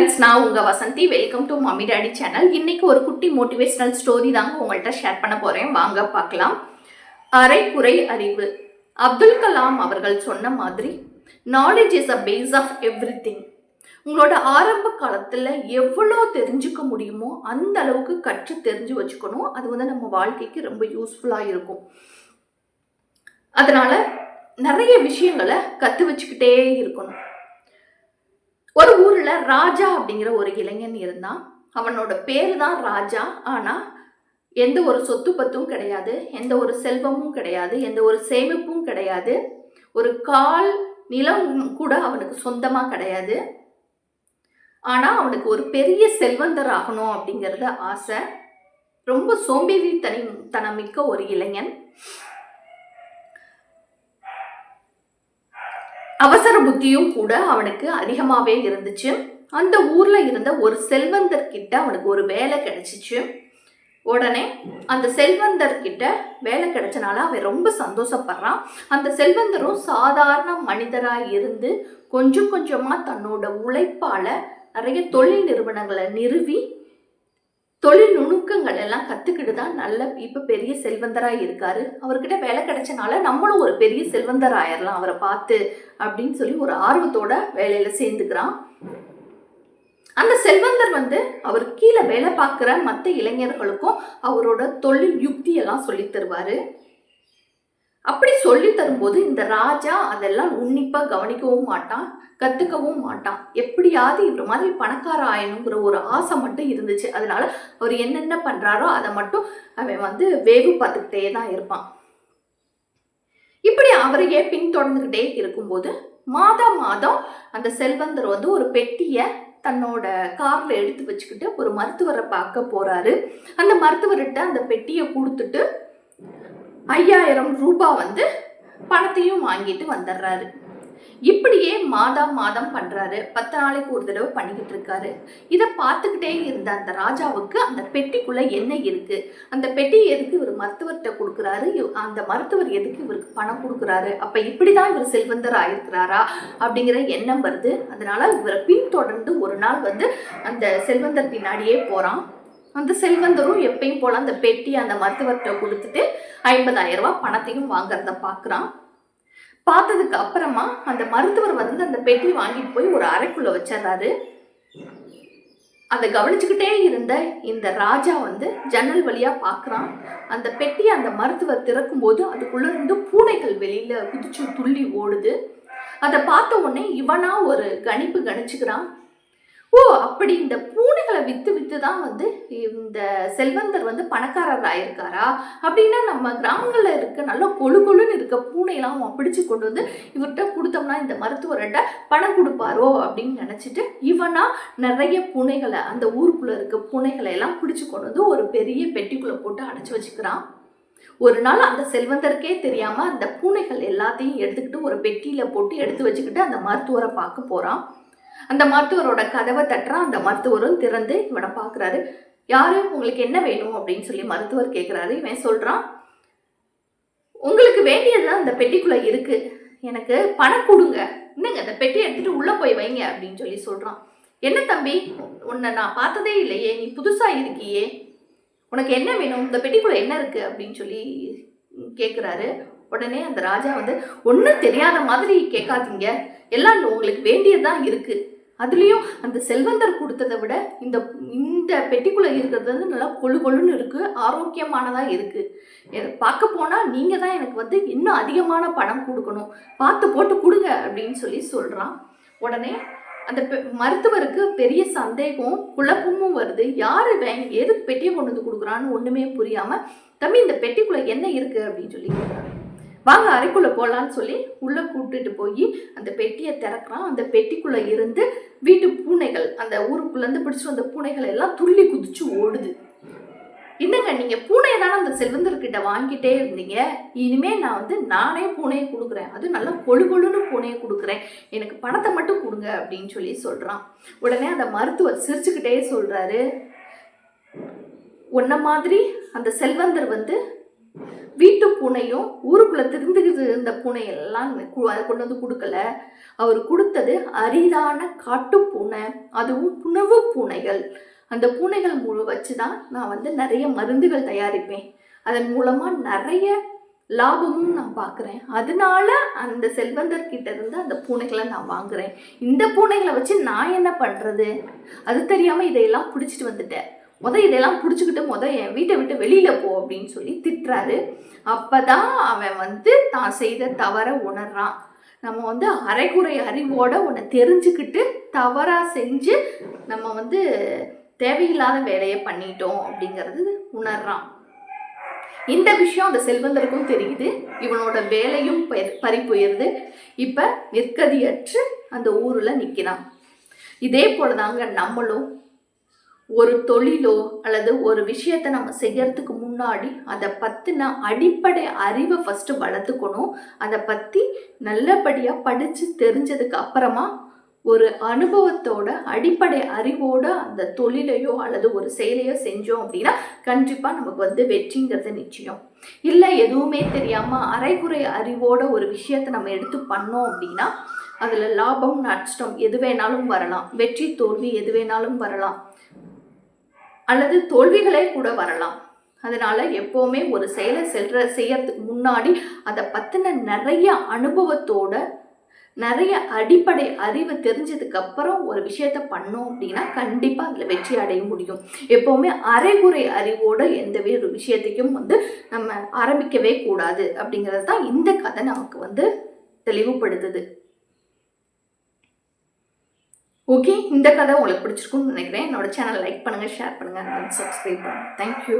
Friends நான் உங்கள் Vasanthi. Welcome to mummy daddy channel இன்னைக்கு ஒரு குட்டி மோட்டிவேஷனல் ஸ்டோரி தாங்க உங்கள்கிட்ட ஷேர் பண்ண போகிறேன் வாங்க பார்க்கலாம். அரைக்குறை அறிவு. அப்துல் கலாம் அவர்கள் சொன்ன மாதிரி knowledge is a base of everything உங்களோட ஆரம்ப காலத்தில் எவ்வளோ தெரிஞ்சுக்க முடியுமோ அந்த அளவுக்கு கற்று தெரிஞ்சு வச்சுக்கணும். அது வந்து நம்ம வாழ்க்கைக்கு ரொம்ப யூஸ்ஃபுல்லாக இருக்கும். அதனால் நிறைய விஷயங்களை கற்று வச்சுக்கிட்டே இருக்கணும். ஒரு ஊரில் ராஜா அப்படிங்கிற ஒரு இளைஞன் இருந்தான். அவனோட பேர் தான் ராஜா. ஆனால் எந்த ஒரு சொத்து பத்தும் கிடையாது. எந்த ஒரு செல்வமும் கிடையாது. எந்த ஒரு சேமிப்பும் கிடையாது. ஒரு கால் நிலம் கூட அவனுக்கு சொந்தமாக கிடையாது. ஆனால் அவனுக்கு ஒரு பெரிய செல்வந்தர் ஆகணும் அப்படிங்கிறது ஆசை. ரொம்ப சோம்பேறித்தனி தனமிக்க ஒரு இளைஞன். அவசர புத்தியும் கூட அவனுக்கு அதிகமாகவே இருந்துச்சு. அந்த ஊரில் இருந்த ஒரு செல்வந்தர்கிட்ட அவனுக்கு ஒரு வேலை கிடைச்சிச்சு. உடனே அந்த செல்வந்தர்கிட்ட வேலை கிடைச்சனால அவன் ரொம்ப சந்தோஷப்படுறான். அந்த செல்வந்தரும் சாதாரண மனிதராக இருந்து கொஞ்சம் கொஞ்சமாக தன்னோட உழைப்பால் நிறைய தொழில் நிறுவனங்களை நிறுவி தொழில் நுணுக்கங்கள் எல்லாம் கத்துக்கிட்டு தான் நல்ல இப்போ பெரிய செல்வந்தராக இருக்காரு. அவர்கிட்ட வேலை கிடைச்சனால நம்மளும் ஒரு பெரிய செல்வந்தராயிரலாம் அவரை பார்த்து அப்படின்னு சொல்லி ஒரு ஆர்வத்தோட வேலையில் சேர்ந்துக்கிறான். அந்த செல்வந்தர் வந்து அவர் கீழே வேலை பார்க்குற மற்ற இளைஞர்களுக்கும் அவரோட தொழில் யுக்தியெல்லாம் சொல்லி தருவாரு. அப்படி சொல்லி தரும்போது இந்த ராஜா அதெல்லாம் உன்னிப்பாக கவனிக்கவும் மாட்டான் கற்றுக்கவும் மாட்டான். எப்படியாவது இவர் மாதிரி பணக்கார ஆயணுங்கிற ஒரு ஆசை மட்டும் இருந்துச்சு. அதனால அவர் என்னென்ன பண்ணுறாரோ அதை மட்டும் அவன் வந்து வேவு பார்த்துக்கிட்டே தான் இருப்பான். இப்படி அவரையே பின்தொடர்ந்துக்கிட்டே இருக்கும்போது மாதம் மாதம் அந்த செல்வந்தர் வந்து ஒரு பெட்டியை தன்னோட காரில் எடுத்து வச்சுக்கிட்டு ஒரு மருத்துவரை பார்க்க போகிறாரு அந்த மருத்துவர்கிட்ட அந்த பெட்டியை கொடுத்துட்டு ஐயாயிரம் ரூபாய் வந்து பணத்தையும் வாங்கிட்டு வந்துடுறாரு. இப்படியே மாதம் மாதம் பண்றாரு. பத்து நாளைக்கு ஒரு தடவை பண்ணிக்கிட்டு இருக்காரு. இதை பார்த்துக்கிட்டே இருந்த அந்த ராஜாவுக்கு அந்த பெட்டிக்குள்ள என்ன இருக்கு. அந்த பெட்டி எதுக்கு இவர் மருத்துவர்கிட்ட கொடுக்குறாரு? இவ்- அந்த மருத்துவர் எதுக்கு இவருக்கு பணம் கொடுக்குறாரு? அப்ப இப்படிதான் இவர் செல்வந்தர் ஆயிருக்கிறாரா? அப்படிங்கிற எண்ணம் வருது. அதனால இவரை பின்தொடர்ந்து ஒரு நாள் வந்து அந்த செல்வந்தர் பின்னாடியே போறான். அந்த செல்வந்தரும் எப்பயும் போல அந்த பெட்டி அந்த மருத்துவர்கிட்ட கொடுத்துட்டு ஐம்பதாயிரம் ரூபாய் பணத்தையும் வாங்குறத பார்க்குறான். பார்த்ததுக்கு அப்புறமா அந்த மருத்துவர் வந்து அந்த பெட்டி வாங்கிட்டு போய் ஒரு அறைக்குள்ள வச்சிடுறாரு. அதை கவனிச்சுக்கிட்டே இருந்த இந்த ராஜா வந்து ஜன்னல் வழியா பார்க்குறான். அந்த பெட்டியை அந்த மருத்துவர் திறக்கும்போது அதுக்குள்ள இருந்து பூனைகள் வெளியில குதிச்சு துள்ளி ஓடுது. அதை பார்த்த உடனே இவனா ஒரு கணிப்பு கணிச்சுக்கிறான். ஓ அப்படி இந்த பூனைகளை வித்து வித்து தான் வந்து இந்த செல்வந்தர் வந்து பணக்காரர் ஆயிருக்காரா? அப்படின்னா நம்ம கிராமங்களில் இருக்க நல்ல கொழு கொழுன்னு இருக்க பூனையெல்லாம் அவன் பிடிச்சு கொண்டு வந்து இவர்கிட்ட கொடுத்தோம்னா இந்த மருத்துவர்கிட்ட பணம் கொடுப்பாரோ அப்படின்னு நினச்சிட்டு இவனா நிறைய பூனைகளை அந்த ஊருக்குள்ள இருக்க பூனைகளை எல்லாம் பிடிச்சு கொண்டு வந்து ஒரு பெரிய பெட்டிக்குள்ளே போட்டு அடைச்சி வச்சுக்கிறான். ஒரு நாள் அந்த செல்வந்தருக்கே தெரியாமல் அந்த பூனைகள் எல்லாத்தையும் எடுத்துக்கிட்டு ஒரு பெட்டியில் போட்டு எடுத்து வச்சுக்கிட்டு அந்த மருத்துவரை பார்க்க போகிறான் அந்த மருத்துவரோட கதவை தட்டுறான் அந்த மருத்துவரும் திறந்து இவனை பார்க்குறாரு. யாரு? உங்களுக்கு என்ன வேணும்? அப்படின்னு சொல்லி மருத்துவர் கேட்குறாரு இவன் சொல்கிறான் உங்களுக்கு வேண்டியது தான் அந்த பெட்டிக்குள்ளே இருக்குது எனக்கு பணம் கொடுங்க. என்னங்க அந்த பெட்டியை எடுத்துட்டு உள்ளே போய் வைங்க அப்படின்னு சொல்லி சொல்கிறான் என்ன தம்பி? உன்னை நான் பார்த்ததே இல்லையே. நீ புதுசாக இருக்கியே. உனக்கு என்ன வேணும்? இந்த பெட்டிக்குள்ளே என்ன இருக்குது அப்படின்னு சொல்லி கேட்குறாரு உடனே அந்த ராஜா வந்து ஒன்றும் தெரியாத மாதிரி கேட்காதீங்க. எல்லாம் உங்களுக்கு வேண்டியதுதான் இருக்கு. அதுலேயும் அந்த செல்வந்தர் கொடுத்ததை விட இந்த இந்த பெட்டிக்குள்ள இருக்கிறது வந்து நல்லா கொழு கொழுன்னு இருக்கு ஆரோக்கியமானதா இருக்கு. பார்க்க போனா நீங்க தான் எனக்கு வந்து இன்னும் அதிகமான பணம் கொடுக்கணும். பார்த்து போட்டு கொடுங்க அப்படின்னு சொல்லி சொல்றான். உடனே அந்த பெ- மருத்துவருக்கு பெரிய சந்தேகம் குழப்பமும் வருது. யாரு எதுக்கு பெட்டியை கொண்டு வந்து கொடுக்குறான்னு ஒண்ணுமே புரியாம தம்பி இந்த பெட்டிக்குள்ள என்ன இருக்கு? அப்படின்னு சொல்லி கேட்குறாங்க வாங்க அறைக்குள்ளே போகலான்னு சொல்லி உள்ளே கூப்பிட்டுட்டு போய் அந்த பெட்டியை திறக்கிறான். அந்த பெட்டிக்குள்ளே இருந்து வீட்டு பூனைகள் அந்த ஊருக்குள்ளேருந்து பிடிச்சிட்டு வந்த பூனைகள் எல்லாம் துள்ளி குதிச்சு ஓடுது. என்னங்க நீங்கள் பூனையை தானே அந்த செல்வந்தர்கிட்ட வாங்கிட்டே இருந்தீங்க? இனிமேல் நான் வந்து நானே பூனையை கொடுக்குறேன். அது நல்லா கொழு கொழுன்னு பூனையை கொடுக்குறேன். எனக்கு பணத்தை மட்டும் கொடுங்க அப்படின்னு சொல்லி சொல்கிறான் உடனே அந்த மருத்துவர் சிரிச்சுக்கிட்டே சொல்கிறாரு உன்ன மாதிரி அந்த செல்வந்தர் வந்து வீட்டு பூனையும் ஊருக்குள்ள திருந்துகிட்டு இருந்த பூனையெல்லாம் அதை கொண்டு வந்து கொடுக்கல. அவர் கொடுத்தது அரிதான காட்டு பூனை அதுவும் புனவு பூனைகள். அந்த பூனைகள் முழு வச்சு தான் நான் வந்து நிறைய மருந்துகள் தயாரிப்பேன். அதன் மூலமாக நிறைய லாபமும் நான் பார்க்குறேன். அதனால அந்த செல்வந்தர்கிட்ட இருந்து அந்த பூனைகளை நான் வாங்குறேன். இந்த பூனைகளை வச்சு நான் என்ன பண்ணுறது அது தெரியாமல் இதையெல்லாம் பிடிச்சிட்டு வந்துட்டேன். முத இதெல்லாம் பிடிச்சிக்கிட்டு முத என் வீட்டை விட்டு வெளியில் போ அப்படின்னு சொல்லி திட்டுறாரு. அப்பதான் அவன் வந்து தான் செய்த தவறை உணர்றான். நம்ம வந்து அரைகுறை அறிவோட உன்னை தெரிஞ்சுக்கிட்டு தவறாக செஞ்சு நம்ம வந்து தேவையில்லாத வேலையை பண்ணிட்டோம் அப்படிங்கிறது உணர்றான். இந்த விஷயம் அந்த செல்வந்தருக்கும் தெரியுது. இவனோட வேலையும் பறி- இப்போ நிற்கதியற்று அந்த ஊரில் நிற்கிறான் இதே போல தாங்க நம்மளும் ஒரு தொழிலோ அல்லது ஒரு விஷயத்தை நம்ம செய்யறதுக்கு முன்னாடி அதை பற்றின அடிப்படை அறிவை ஃபஸ்ட்டு வளர்த்துக்கணும். அதை பற்றி நல்லபடியாக படித்து தெரிஞ்சதுக்கு அப்புறமா ஒரு அனுபவத்தோட அடிப்படை அறிவோட அந்த தொழிலையோ அல்லது ஒரு செயலையோ செஞ்சோம் அப்படின்னா கண்டிப்பாக நமக்கு வந்து வெற்றிங்கிறது நிச்சயம். இல்லை எதுவுமே தெரியாமல் அரைகுறை அறிவோட ஒரு விஷயத்தை நம்ம எடுத்து பண்ணோம் அப்படின்னா அதில் லாபம் நஷ்டம் எது வேணாலும் வரலாம். வெற்றி தோல்வி எது வேணாலும் வரலாம். அல்லது தோல்விகளே கூட வரலாம். அதனால எப்போவுமே ஒரு செயலை செல்ற செய்யறதுக்கு முன்னாடி அதை பற்றின நிறைய அனுபவத்தோட நிறைய அடிப்படை அறிவு தெரிஞ்சதுக்கு அப்புறம் ஒரு விஷயத்த பண்ணோம் அப்படின்னா கண்டிப்பாக அதில் வெற்றி அடைய முடியும். எப்போவுமே அரைகுறை அறிவோட எந்த ஒரு விஷயத்தையும் வந்து நம்ம ஆரம்பிக்கவே கூடாது அப்படிங்கிறது தான் இந்த கதை நமக்கு வந்து தெளிவுபடுத்துது. ஓகே இந்த கதை உங்களுக்கு பிடிச்சிருக்கும்னு நினைக்கிறேன். என்னோட சேனல் லைக் பண்ணுங்கள் ஷேர் பண்ணுங்கள் சப்ஸ்கிரைப் பண்ணுங்கள் தேங்க்யூ